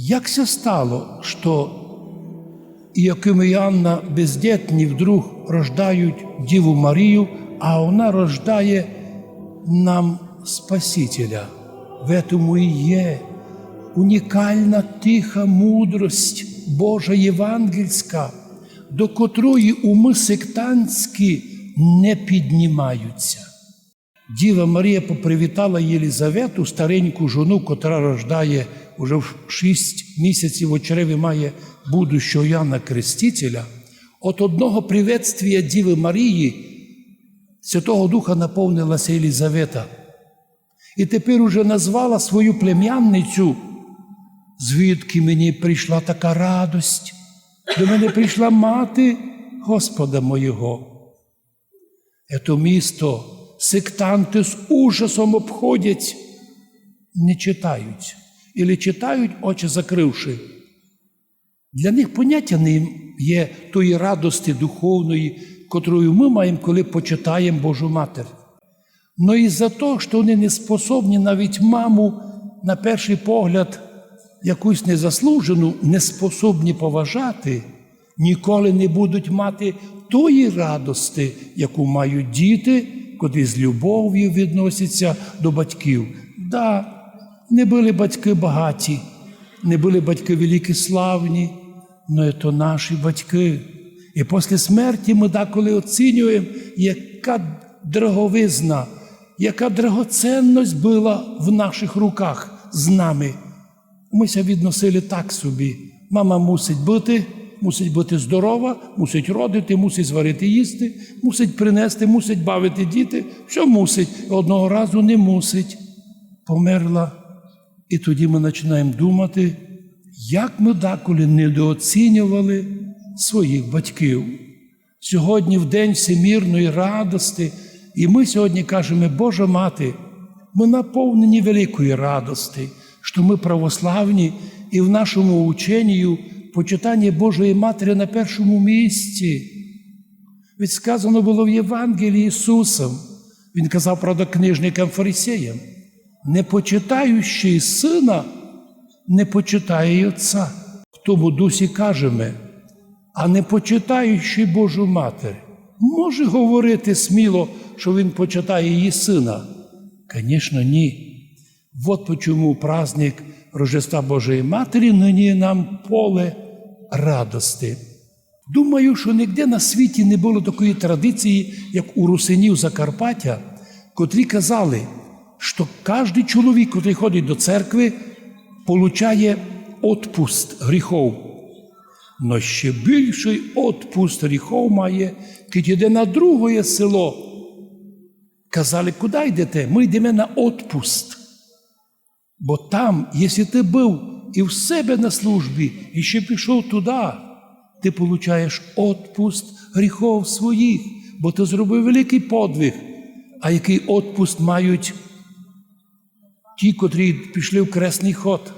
Як це стало, що Іаким і Анна бездітні вдруг рождають Діву Марію, а вона рождає нам Спасителя. В этому і є унікальна тиха мудрость Божа євангельська, до котрої уми сектантські не піднімаються. Діва Марія попривітала Єлізавету, стареньку жону, котра рождає уже в шість місяців у чреві має будущого Яна Крестителя. От одного приветствія Діви Марії Святого Духа наповнилася Єлізавета. І тепер уже назвала свою плем'янницю, звідки мені прийшла така радость, до мене прийшла мати Господа моєго. Ето місто сектанти з ужасом обходять, не читають, Ілі читають, очі закривши. Для них поняття не є тої радості духовної, котрою ми маємо, коли почитаємо Божу Матір. Но і за те, що вони не способні навіть маму, на перший погляд, якусь незаслужену, не способні поважати, ніколи не будуть мати тої радости, яку мають діти, котрі з любов'ю відносяться до батьків. Да, не були батьки багаті, не були батьки великі славні, але то наші батьки. І після смерті ми деколи оцінюємо, яка дороговизна, яка драгоценність була в наших руках з нами. Мися відносили так собі. Мама мусить бути, мусить бути здорова, мусить родити, мусить зварити їсти, мусить принести, мусить бавити діти. Що мусить? Одного разу не мусить. Померла. І тоді ми починаємо думати, як ми деколи недооцінювали своїх батьків. Сьогодні, в день всемірної радости, і ми сьогодні кажемо, Божа мати, ми наповнені великої радости, що ми православні і в нашому ученні почитання Божої Матері на першому місці. Від сказано було в Євангелії Ісусом. Він казав правдокнижникам фарисеям, не почитаючий сина, не почитає й Отця. В тому дусі кажемо, а не почитаючи Божу Матір, може говорити сміло, що він почитає її сина? Звісно, ні. Вот почему праздник Рождества Божої Матері нині нам поле радости. Думаю, що ніде на світі не було такої традиції, як у русинів Закарпаття, котрі казали, що кожен чоловік, який ходить до церкви, получає отпуст гріхов. Но ще більший отпуст гріхов має, коли йде на друге село. Казали, куди йдете? Ми йдемо на отпуст. Бо там, якщо ти був і в себе на службі, і ще пішов туди, ти получаєш отпуст гріхов своїх, бо ти зробив великий подвиг. А який отпуст мають ті, котрі пішли в кресний ход,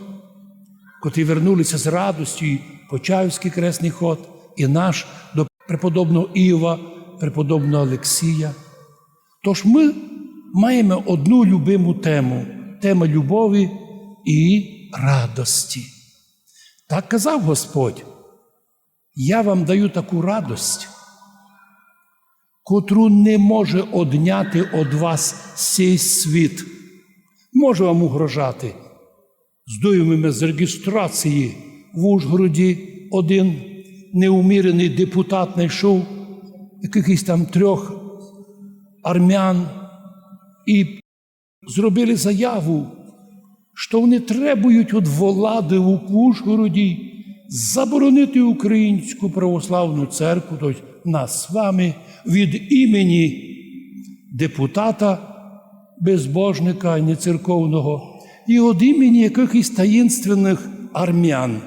котрі вернулися з радостю, і Почаївський кресний ход, і наш до преподобного Іова, преподобного Олексія. Тож ми маємо одну любиму тему тема любові і радості. Так казав Господь, я вам даю таку радость, котру не може одняти від вас цей світ. Може вам угрожати. Здуємо з реєстрації в Ужгороді один неумірений депутат знайшов якихось там трьох армян і зробили заяву, що вони требують від влади в Ужгороді заборонити українську православну церкву, тобто нас з вами, від імені депутата безбожника не церковного і від імені якихось таїнственних армян.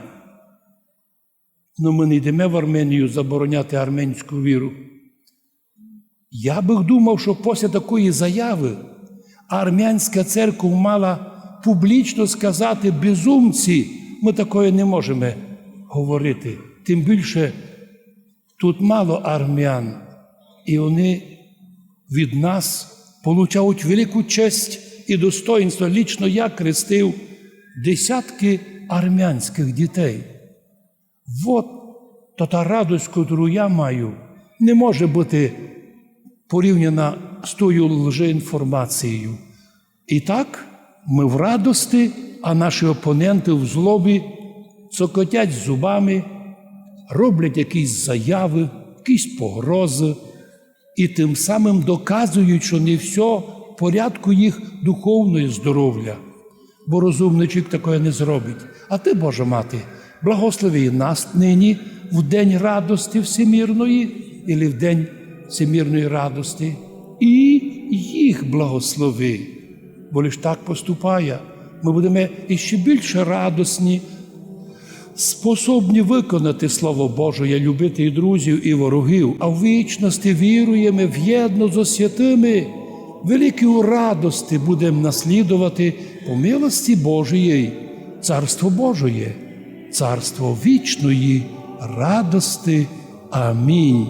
Ну, ми не йдемо в Арменію забороняти армянську віру. Я би думав, що після такої заяви армянська церква мала публічно сказати безумці, ми такої не можемо говорити. Тим більше тут мало армян, і вони від нас получають велику честь і достоинство. Лічно я крестив десятки армянських дітей. От то та радость, яку я маю, не може бути порівняна з тою лжеінформацією. І так, ми в радості, а наші опоненти в злобі цокотять зубами, роблять якісь заяви, якісь погрози, і тим самим доказують, що не все в порядку їх духовної здоров'я. Бо розумничок такое не зробить. А ти, Божа мати, благослови нас нині в день радості всемірної, і в день всемірної радості, і їх благослови. Бо лиш так поступає, ми будемо іще більше радосні, способні виконати Слово Боже, любити і друзів, і ворогів, а в вічності віруємо в єдно зо святими, великі у радості будемо наслідувати по милості Божої, Царство Божоє, Царство вічної радости. Амінь.